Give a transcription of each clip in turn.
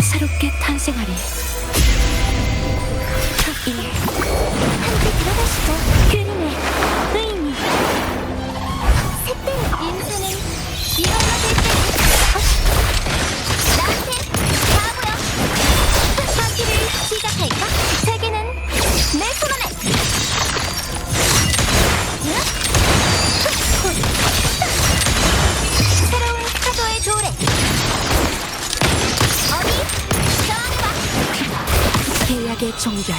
새롭게 탄생하리. 세계의 종결.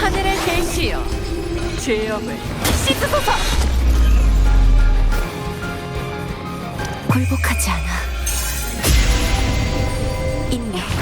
하늘의 계시여 죄업을 씻으소서! 굴복하지 않아. 인내.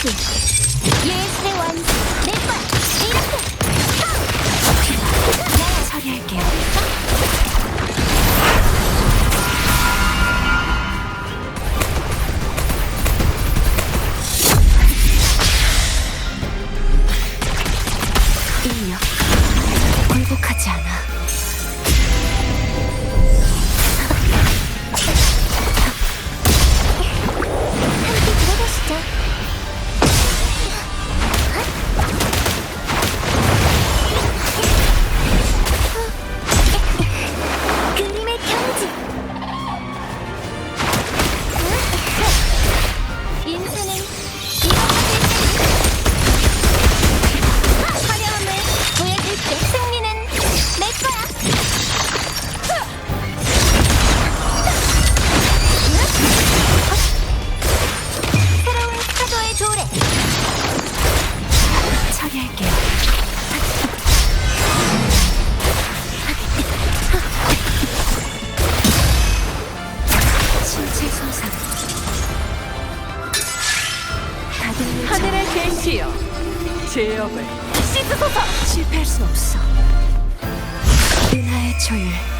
谢谢。 하늘의 계시여 제업을 씻으소서. 실패할 수 없어. 은하의 조율.